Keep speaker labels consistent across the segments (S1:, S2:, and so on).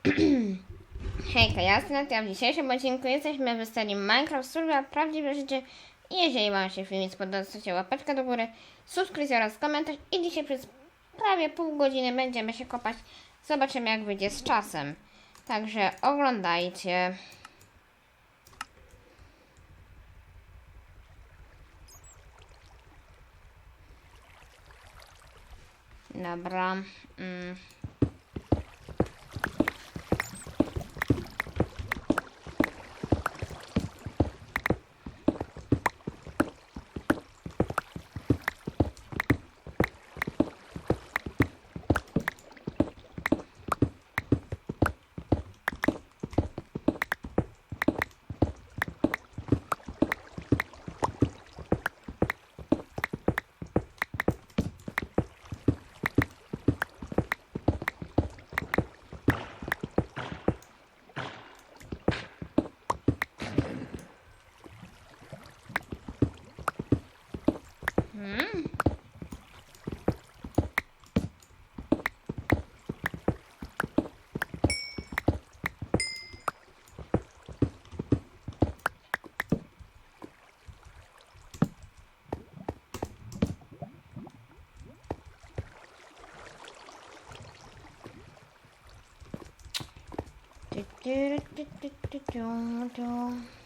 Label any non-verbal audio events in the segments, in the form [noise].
S1: [clears throat] Hejka, jasne, ja w dzisiejszym odcinku jesteśmy w serii Minecraft Survival Prawdziwe Życie i jeżeli Wam się film spodobał, to łapeczkę do góry, subskrypcja oraz komentarz i dzisiaj przez prawie pół godziny będziemy się kopać. Zobaczymy jak wyjdzie z czasem. Także oglądajcie. Dobra. Mm. Hmm. Do do do do do do do.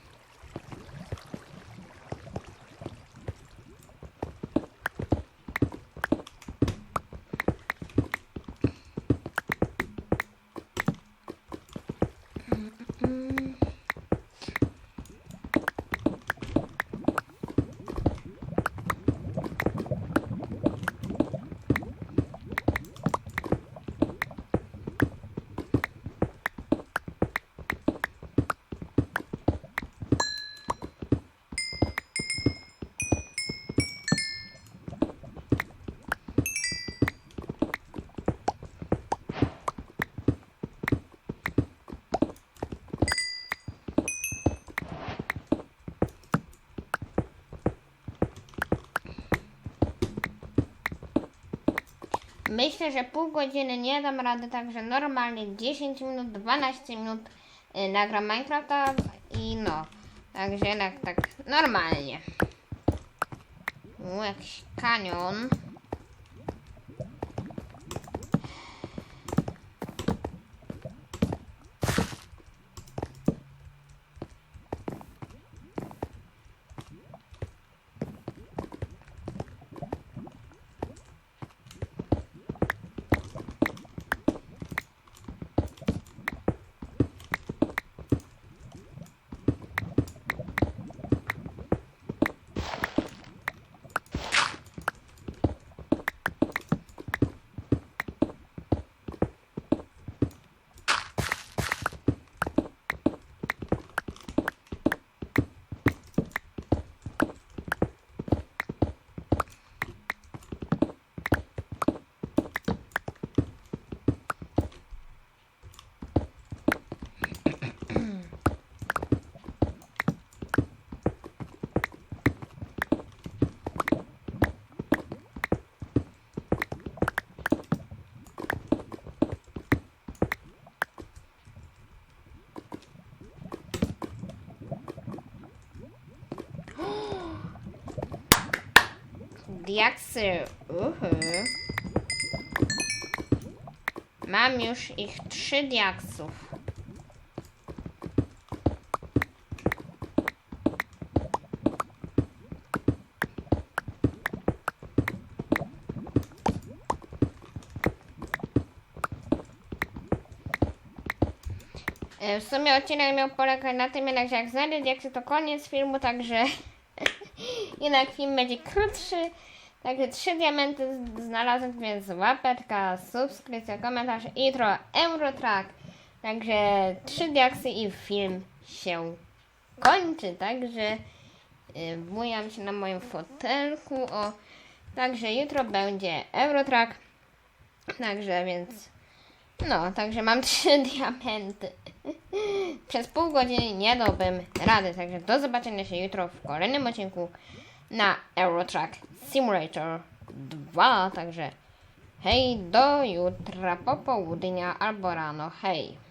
S1: Myślę, że pół godziny nie dam rady, także normalnie 10 minut, 12 minut y, nagram Minecrafta i no. Także jednak tak normalnie. U, jakiś kanion. Diaksy. Uhu. Mam już ich trzy diaksów. E, W sumie odcinek miał polegać na tym, jednak, jak znajdę diaksy, to koniec filmu, także [laughs] jednak film będzie krótszy. Także trzy diamenty znalazłem, więc łapeczka, subskrypcja, komentarz i jutro Eurotrack. Także trzy diaksy i film się kończy. Także y, bujam się na moim fotelku. O, także jutro będzie Eurotrack. Także więc no, także mam [laughs] trzy diamenty. Przez pół godziny nie dałbym rady, także do zobaczenia się jutro w kolejnym odcinku na Eurotrack Simulator 2. Także hej, do jutra, popołudnia albo rano, hej.